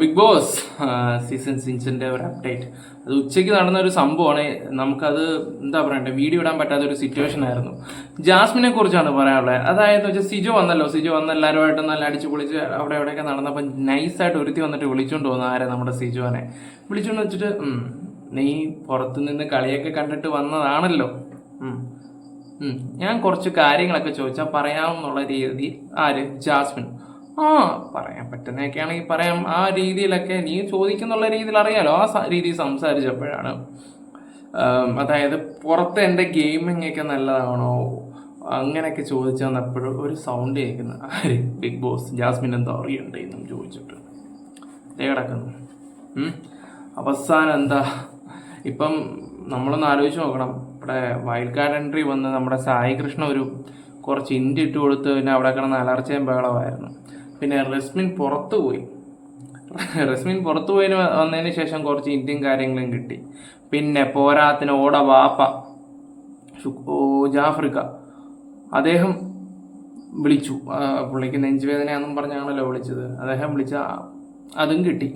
Big boss season സിഞ്ചിന്റെ ഒരു update അത് ഉച്ചയ്ക്ക് നടന്ന ഒരു സംഭവമാണ്. നമുക്കത് എന്താ പറയണ്ടേ വീഡിയോ ഇടാൻ പറ്റാത്ത ഒരു സിറ്റുവേഷൻ ആയിരുന്നു. ജാസ്മിനെ കുറിച്ചാണ് പറയാനുള്ളത്. അതായത് വെച്ചാൽ സിജോ വന്നല്ലോ. സിജോ വന്ന് എല്ലാവരുമായിട്ട് നല്ല അടിച്ച് പൊളിച്ച് അവിടെ എവിടെയൊക്കെ നടന്നപ്പോൾ നൈസായിട്ട് ഒരുത്തി വന്നിട്ട് വിളിച്ചുകൊണ്ട് പോകുന്നു ആരെ നമ്മുടെ സിജോനെ വിളിച്ചുകൊണ്ട് വെച്ചിട്ട് "ഉം, നീ പുറത്തു നിന്ന് കളിയൊക്കെ കണ്ടിട്ട് വന്നതാണല്ലോ. ഞാൻ കുറച്ച് കാര്യങ്ങളൊക്കെ ചോദിച്ചാൽ പറയാമെന്നുള്ള രീതി ആര്? ജാസ്മിൻ. ആ പറയാൻ പറ്റുന്നതൊക്കെയാണെങ്കിൽ പറയാം. ആ രീതിയിലൊക്കെ നീ ചോദിക്കുന്നുള്ള രീതിയിൽ അറിയാലോ ആ രീതി രീതിയിൽ സംസാരിച്ചപ്പോഴാണ് അതായത് പുറത്ത് എന്റെ ഗെയിമിംഗ് ഒക്കെ നല്ലതാണോ? അങ്ങനെയൊക്കെ ചോദിച്ചു വന്നപ്പോഴും ഒരു സൗണ്ട് കേൾക്കുന്നു ആര് ബിഗ് ബോസ് ജാസ്മിൻ എന്താ അറിയണ്ടേ എന്നും ചോദിച്ചിട്ട്. ദേ കിടക്കുന്നു. അവസാനം എന്താ? ഇപ്പം നമ്മളൊന്ന് ആലോചിച്ച് നോക്കണം. ഇവിടെ വൈൽഡ് കാർഡ് എൻട്രി വന്ന് നമ്മുടെ സായി കൃഷ്ണ ഒരു കുറച്ച് ഇൻഡ് ഇട്ട് കൊടുത്ത് പിന്നെ അവിടെ കിടന്ന് അലർച്ചയും ബഹളമായിരുന്നു പിന്നെ റെസ്മിൻ പുറത്തു പോയി. റസ്മിൻ പുറത്തു പോയി വന്നതിന് ശേഷം കുറച്ച് ഇന്ത്യൻ കാര്യങ്ങളും കിട്ടി. പിന്നെ പോരാത്തിന് ഓട വാപ്പ ജാഫ്രിക്ക. അദ്ദേഹം വിളിച്ചു. പുള്ളിക്ക് നെഞ്ചുവേദനയാണെന്നും പറഞ്ഞാണല്ലോ വിളിച്ചത്. അദ്ദേഹം വിളിച്ച അതും കിട്ടി.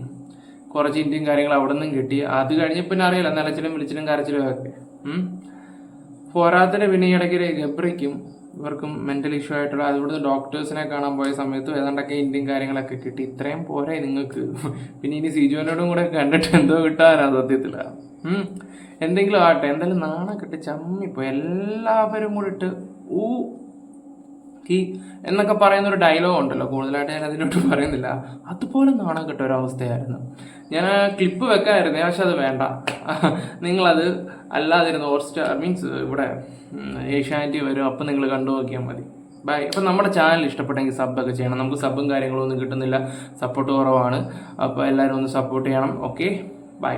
കുറച്ച് ഇന്ത്യൻ കാര്യങ്ങൾ അവിടെ നിന്നും കിട്ടി. അത് കഴിഞ്ഞ് പിന്നെ അറിയില്ല നിലച്ചിലും വിളിച്ചിലും കരച്ചിലും ഒക്കെ. പോരാത്തിന് പിന്നെ ഇടയ്ക്കിടെ ഇടയ്ക്ക് ഗബ്രിക്കും ഇവർക്കും മെന്റൽ ഇഷ്യൂ ആയിട്ടുള്ള അതുകൊണ്ട് ഡോക്ടേഴ്സിനെ കാണാൻ പോയ സമയത്ത് ഏതാണ്ടൊക്കെ ഇന്ത്യൻ കാര്യങ്ങളൊക്കെ കിട്ടി. ഇത്രയും പോരെ നിങ്ങൾക്ക് പിന്നെ ഇനി സിജുവിനോടും കൂടെ കണ്ടിട്ട് എന്തോ കിട്ടാനാ സത്യത്തിൽ. എന്തെങ്കിലും ആട്ടെ എന്തായാലും നാണക്കെട്ട് ചമ്മിപ്പോ എല്ലാവരും കൂടി ഇട്ട് ഊ. കീ എന്നൊക്കെ പറയുന്ന ഒരു ഡയലോഗ് ഉണ്ടല്ലോ. കൂടുതലായിട്ട് ഞാൻ അതിനോട്ട് പറയുന്നില്ല. അതുപോലെ നാണം ഒരു അവസ്ഥയായിരുന്നു. ഞാൻ ക്ലിപ്പ് വെക്കായിരുന്നേ പക്ഷെ അത് വേണ്ട. നിങ്ങളത് അല്ലാതിരുന്ന ഹോട്ട്സ്റ്റാർ മീൻസ് ഇവിടെ ഏഷ്യാനിറ്റി വരും. അപ്പം നിങ്ങൾ കണ്ടു നോക്കിയാൽ മതി. ബൈ അപ്പം നമ്മുടെ ചാനൽ ഇഷ്ടപ്പെട്ടെങ്കിൽ സബ്ബൊക്കെ ചെയ്യണം. നമുക്ക് സബ്ബും കാര്യങ്ങളൊന്നും കിട്ടുന്നില്ല. സപ്പോർട്ട് കുറവാണ്. അപ്പോൾ എല്ലാവരും ഒന്ന് സപ്പോർട്ട് ചെയ്യണം. Okay bye